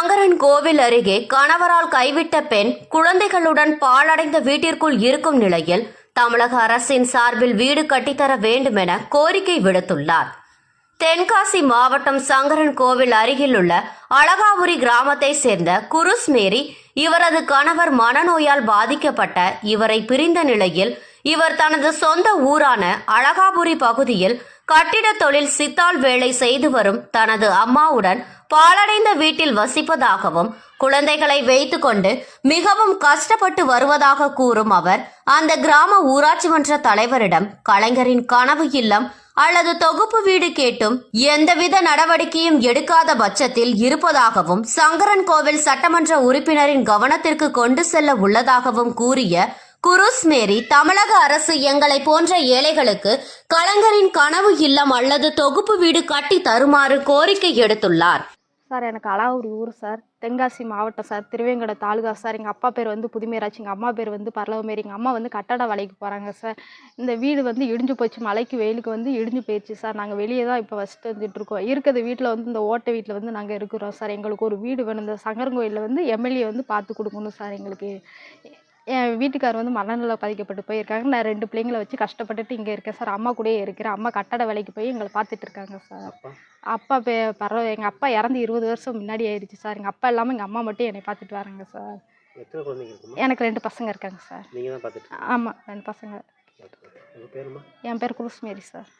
அருகே கணவரால் கைவிட்ட பெண் குழந்தைகளுடன் பாழடைந்த வீட்டிற்குள் இருக்கும் நிலையில் தமிழக அரசின் சார்பில் வீடு கட்டித்தர வேண்டும் என கோரிக்கை விடுத்துள்ளார். தென்காசி மாவட்டம் சங்கரன் கோவில் அருகிலுள்ள அழகாபுரி கிராமத்தை சேர்ந்த குருஸ் மேரி இவரது கணவர் மனநோயால் பாதிக்கப்பட்ட இவரை பிரிந்த நிலையில் இவர் தனது சொந்த ஊரான அழகாபுரி பகுதியில் கட்டிட தொழில் சித்தாள் வேலை செய்து வரும் தனது அம்மாவுடன் பாழடைந்த வீட்டில் வசிப்பதாகவும் குழந்தைகளை வைத்துக்கொண்டு மிகவும் கஷ்டப்பட்டு வருவதாக கூறும் அவர் அந்த கிராம ஊராட்சி மன்ற தலைவரிடம் கலைஞரின் கனவு இல்லம் அல்லது தொகுப்பு வீடு கேட்டும் எந்தவித நடவடிக்கையும் எடுக்காத பட்சத்தில் இருப்பதாகவும் சங்கரன் கோவில் சட்டமன்ற உறுப்பினரின் கவனத்திற்கு கொண்டு செல்ல உள்ளதாகவும் கூறிய குருஸ் மேரி தமிழக அரசு எங்களை போன்ற ஏழைகளுக்கு கலைஞரின் கனவு இல்லம் அல்லது தொகுப்பு வீடு கட்டி தருமாறு கோரிக்கை எடுத்துள்ளார். சார் எனக்கு அலாவூர் ஊர் சார். தென்காசி மாவட்டம் சார். திருவேங்கட தாலுகா சார். எங்கள் அப்பா பேர் வந்து புதுமேராட்சி. எங்கள் அம்மா பேர் வந்து பரலவமேரி. எங்கள் அம்மா வந்து கட்டட வேலைக்கு போகிறாங்க சார். இந்த வீடு வந்து இடிஞ்சு போச்சு. மலைக்கு வெயிலுக்கு வந்து இடிஞ்சு போயிடுச்சு சார். நாங்கள் வெளியே தான் இப்போ வசிட்டு வந்துட்டுருக்கோம் இருக்கிறது இருக்கிற வீட்டில் வந்து இந்த ஓட்டை வீட்டில் வந்து நாங்கள் இருக்கிறோம் சார். எங்களுக்கு ஒரு வீடு வேணும். இந்த சங்கரங்கோயிலில் வந்து எம்எல்ஏ வந்து பார்த்து கொடுக்கணும் சார் எங்களுக்கு. என் வீட்டுக்கார் வந்து மனநல பாதிக்கப்பட்டு போயிருக்காங்க நான் ரெண்டு பிள்ளைங்களை வச்சு கஷ்டப்பட்டுட்டு இங்கே இருக்கேன் சார். அம்மா கூடயே இருக்கிறேன். அம்மா கட்டட வேலைக்கு போய் எங்களை பார்த்துட்டு இருக்காங்க சார். அப்பா? பே பரவ எங்கள் அப்பா இறந்து இருபது வருஷம் முன்னாடி ஆயிடுச்சு சார். எங்கள் அப்பா இல்லாமல் எங்கள் அம்மா மட்டும் என்னை பார்த்துட்டு வராங்க சார். எனக்கு ரெண்டு பசங்க இருக்காங்க சார். ஆமாம் ரெண்டு பசங்க. என் பேர் குருஸ்மேரி சார்.